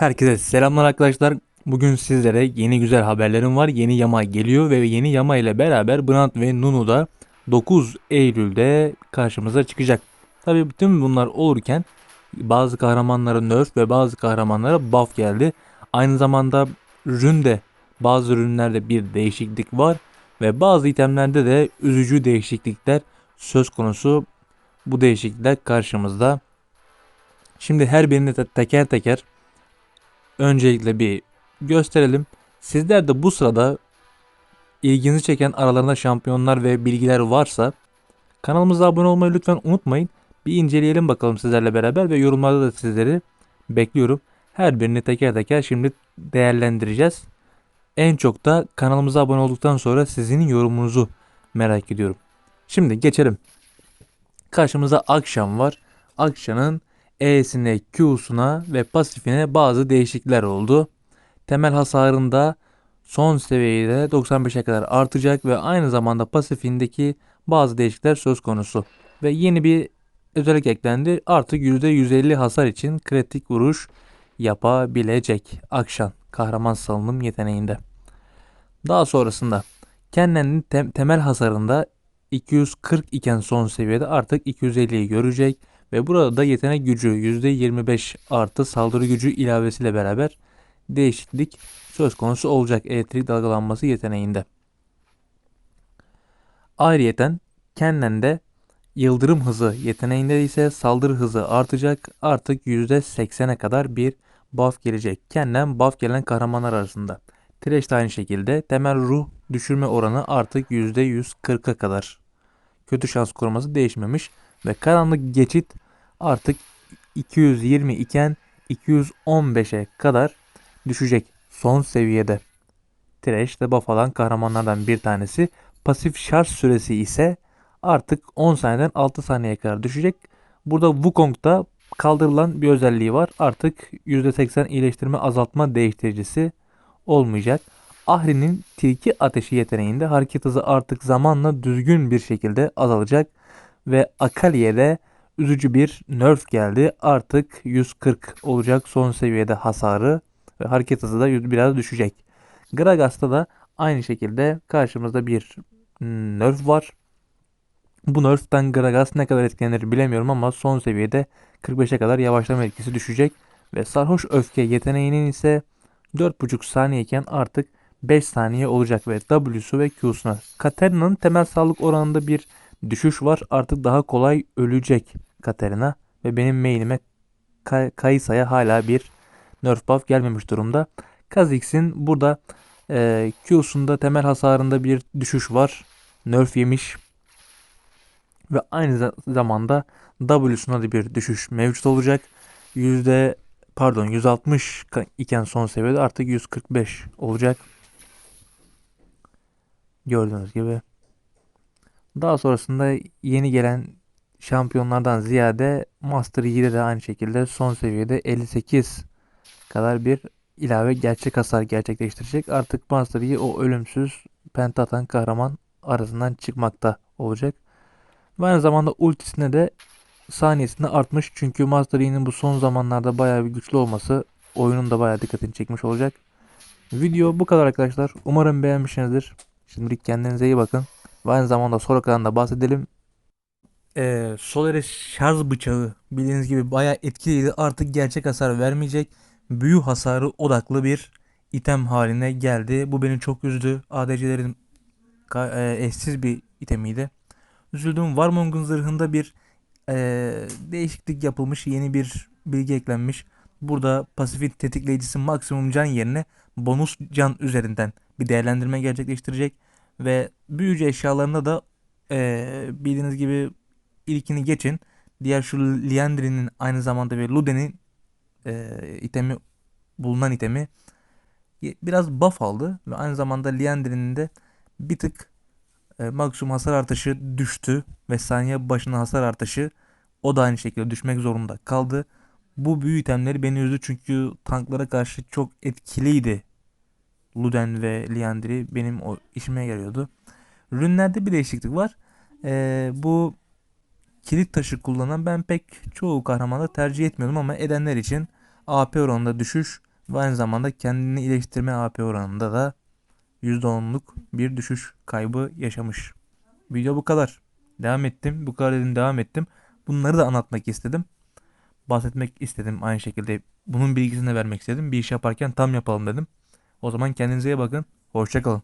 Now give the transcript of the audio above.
Herkese selamlar arkadaşlar. Bugün sizlere yeni güzel haberlerim var. Yeni yama geliyor ve yeni yama ile beraber Brand ve Nunu da 9 Eylül'de karşımıza çıkacak. Tabii bütün bunlar olurken bazı kahramanlara nerf ve bazı kahramanlara buff geldi. Aynı zamanda ründe bazı ürünlerde bir değişiklik var ve bazı itemlerde de üzücü değişiklikler söz konusu. Bu değişiklikler karşımızda. Şimdi her birini teker teker öncelikle bir gösterelim. Sizler de bu sırada ilginizi çeken aralarında şampiyonlar ve bilgiler varsa kanalımıza abone olmayı lütfen unutmayın. Bir inceleyelim bakalım sizlerle beraber ve yorumlarda da sizleri bekliyorum. Her birini teker teker şimdi değerlendireceğiz. En çok da kanalımıza abone olduktan sonra sizin yorumunuzu merak ediyorum. Şimdi geçelim. Karşımızda Akşam var. Akşam'ın E'sine, Q'suna ve pasifine bazı değişiklikler oldu. Temel hasarında son seviyede 95'e kadar artacak ve aynı zamanda pasifindeki bazı değişiklikler söz konusu. Ve yeni bir özellik eklendi. Artık %150 hasar için kritik vuruş yapabilecek Akşam kahraman salınım yeteneğinde. Daha sonrasında Kennen'in tem- temel hasarında 240 iken son seviyede artık 250'yi görecek ve burada da yetenek gücü %25 artı saldırı gücü ilavesiyle beraber değişiklik söz konusu olacak elektrik dalgalanması yeteneğinde. Ayrıyeten Kennen'de yıldırım hızı yeteneğinde ise saldırı hızı artacak. Artık %80'e kadar bir buff gelecek. Kennen buff gelen kahramanlar arasında. Thresh de aynı şekilde temel ruh düşürme oranı artık %140'a kadar. Kötü şans koruması değişmemiş ve karanlık geçit artık 220 iken 215'e kadar düşecek son seviyede. Thresh de buff alan kahramanlardan bir tanesi. Pasif şarj süresi ise artık 10 saniyeden 6 saniyeye kadar düşecek. Burada Wukong'da kaldırılan bir özelliği var. Artık %80 iyileştirme azaltma değiştiricisi olmayacak. Ahri'nin tilki ateşi yeteneğinde hareket hızı artık zamanla düzgün bir şekilde azalacak ve Akali'ye de üzücü bir nerf geldi. Artık 140 olacak son seviyede hasarı ve hareket hızı da biraz düşecek. Gragas'ta da aynı şekilde karşımızda bir nerf var. Bu nerf'ten Gragas ne kadar etkilenir bilemiyorum ama son seviyede 45'e kadar yavaşlama etkisi düşecek ve sarhoş öfke yeteneğinin ise 4.5 saniyeyken artık 5 saniye olacak ve W'su ve Q'suna. Katarina'nın temel sağlık oranında bir düşüş var. Artık daha kolay ölecek Katarina ve benim mailime Kay hala bir nerf buff gelmemiş durumda. Kha'Zix'in burada e, Q'sunda temel hasarında bir düşüş var. Nerf yemiş. Ve aynı zamanda W'suna da bir düşüş mevcut olacak. Yüzde pardon 160 iken son seviyede artık 145 olacak. Gördüğünüz gibi. Daha sonrasında yeni gelen şampiyonlardan ziyade Master Yi'de de aynı şekilde son seviyede 58 kadar bir ilave gerçek hasar gerçekleştirecek. Artık Master Yi o ölümsüz penta atan kahraman arasından çıkmakta olacak. Ve aynı zamanda ultisine de saniyesinde artmış. Çünkü Master Yi'nin bu son zamanlarda bayağı bir güçlü olması oyunun da bayağı dikkatini çekmiş olacak. Video bu kadar arkadaşlar. Umarım beğenmişsinizdir. Şimdilik kendinize iyi bakın. Ve aynı zamanda Soraka'dan da bahsedelim. Ee, Solaris şarj bıçağı bildiğiniz gibi bayağı etkiliydi. Artık gerçek hasar vermeyecek. Büyü hasarı odaklı bir item haline geldi. Bu beni çok üzdü. ADC'lerin e, eşsiz bir itemiydi. Üzüldüm. Warmong'un zırhında bir e, değişiklik yapılmış. Yeni bir bilgi eklenmiş. Burada pasifin tetikleyicisi maksimum can yerine bonus can üzerinden bir değerlendirme gerçekleştirecek. Ve büyücü eşyalarında da e, bildiğiniz gibi ilkini geçin. Diğer şu Liandry'nin aynı zamanda ve Luden'in e, itemi bulunan itemi biraz buff aldı ve aynı zamanda Liandry'nin de bir tık e, maksimum hasar artışı düştü ve saniye başına hasar artışı o da aynı şekilde düşmek zorunda kaldı. Bu büyü itemleri beni üzdü çünkü tanklara karşı çok etkiliydi. Luden ve Liandry benim o işime yarıyordu. Rünlerde bir değişiklik var. Ee, bu kilit taşı kullanan ben pek çoğu kahramanı tercih etmiyordum ama edenler için AP oranında düşüş Ve aynı zamanda kendini iyileştirme AP oranında da %10'luk bir düşüş kaybı yaşamış. Video bu kadar. Devam ettim. Bu kadar dedim devam ettim. Bunları da anlatmak istedim. Bahsetmek istedim aynı şekilde. Bunun bilgisini de vermek istedim. Bir iş yaparken tam yapalım dedim. O zaman kendinize iyi bakın. Hoşçakalın.